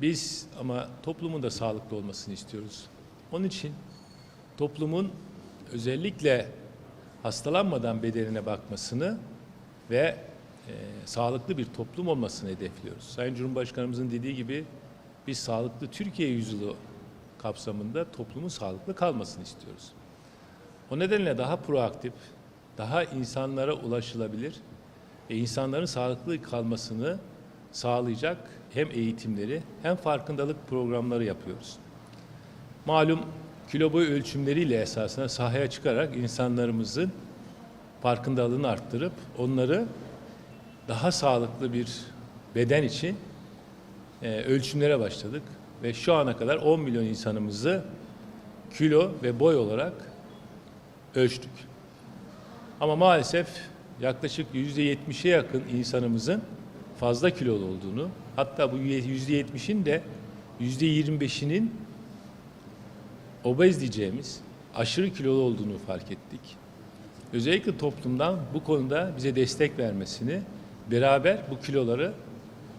Biz ama toplumun da sağlıklı olmasını istiyoruz. Onun için toplumun özellikle hastalanmadan bedenine bakmasını ve e, sağlıklı bir toplum olmasını hedefliyoruz. Sayın Cumhurbaşkanımızın dediği gibi biz sağlıklı Türkiye yüzyılı kapsamında toplumun sağlıklı kalmasını istiyoruz. O nedenle daha proaktif, daha insanlara ulaşılabilir ve insanların sağlıklı kalmasını sağlayacak hem eğitimleri hem farkındalık programları yapıyoruz. Malum kilo boy ölçümleriyle esasında sahaya çıkarak insanlarımızın farkındalığını arttırıp onları daha sağlıklı bir beden için e, ölçümlere başladık ve şu ana kadar 10 milyon insanımızı kilo ve boy olarak ölçtük. Ama maalesef yaklaşık yüzde 70'e yakın insanımızın fazla kilolu olduğunu, hatta bu yüzde 70'in de yüzde 25'inin obez diyeceğimiz aşırı kilolu olduğunu fark ettik. Özellikle toplumdan bu konuda bize destek vermesini, beraber bu kiloları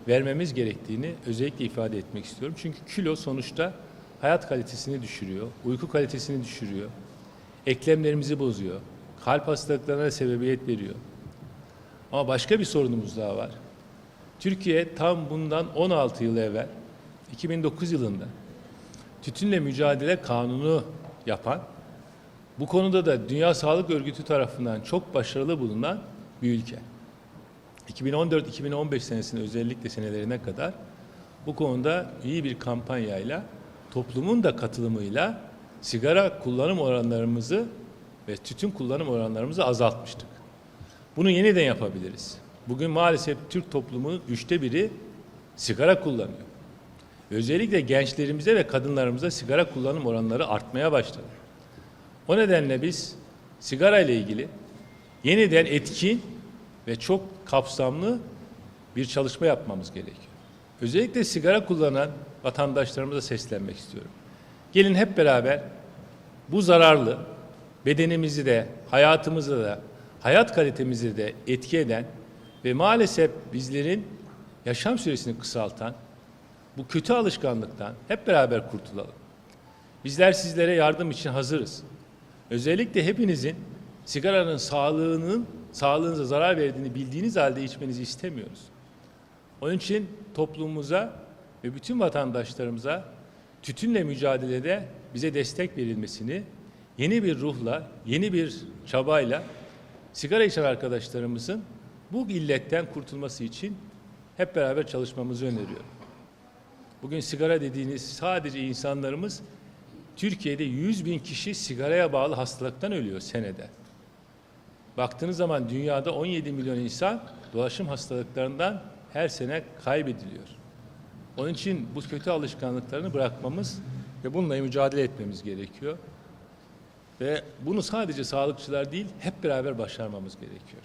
vermemiz gerektiğini özellikle ifade etmek istiyorum. Çünkü kilo sonuçta hayat kalitesini düşürüyor, uyku kalitesini düşürüyor, eklemlerimizi bozuyor, kalp hastalıklarına sebebiyet veriyor. Ama başka bir sorunumuz daha var. Türkiye tam bundan 16 yıl evvel 2009 yılında tütünle mücadele kanunu yapan bu konuda da Dünya Sağlık Örgütü tarafından çok başarılı bulunan bir ülke. 2014-2015 senesinde özellikle senelerine kadar bu konuda iyi bir kampanyayla toplumun da katılımıyla sigara kullanım oranlarımızı ve tütün kullanım oranlarımızı azaltmıştık. Bunu yeniden yapabiliriz. Bugün maalesef Türk toplumunun üçte biri sigara kullanıyor. Özellikle gençlerimize ve kadınlarımıza sigara kullanım oranları artmaya başladı. O nedenle biz sigara ile ilgili yeniden etkin ve çok kapsamlı bir çalışma yapmamız gerekiyor. Özellikle sigara kullanan vatandaşlarımıza seslenmek istiyorum. Gelin hep beraber bu zararlı bedenimizi de, hayatımızı da, hayat kalitemizi de etki eden ve maalesef bizlerin yaşam süresini kısaltan bu kötü alışkanlıktan hep beraber kurtulalım. Bizler sizlere yardım için hazırız. Özellikle hepinizin sigaranın sağlığının sağlığınıza zarar verdiğini bildiğiniz halde içmenizi istemiyoruz. Onun için toplumumuza ve bütün vatandaşlarımıza tütünle mücadelede bize destek verilmesini yeni bir ruhla, yeni bir çabayla sigara içen arkadaşlarımızın bu illetten kurtulması için hep beraber çalışmamızı öneriyorum. Bugün sigara dediğiniz sadece insanlarımız Türkiye'de 100 bin kişi sigaraya bağlı hastalıktan ölüyor senede. Baktığınız zaman dünyada 17 milyon insan dolaşım hastalıklarından her sene kaybediliyor. Onun için bu kötü alışkanlıklarını bırakmamız ve bununla mücadele etmemiz gerekiyor. Ve bunu sadece sağlıkçılar değil, hep beraber başarmamız gerekiyor.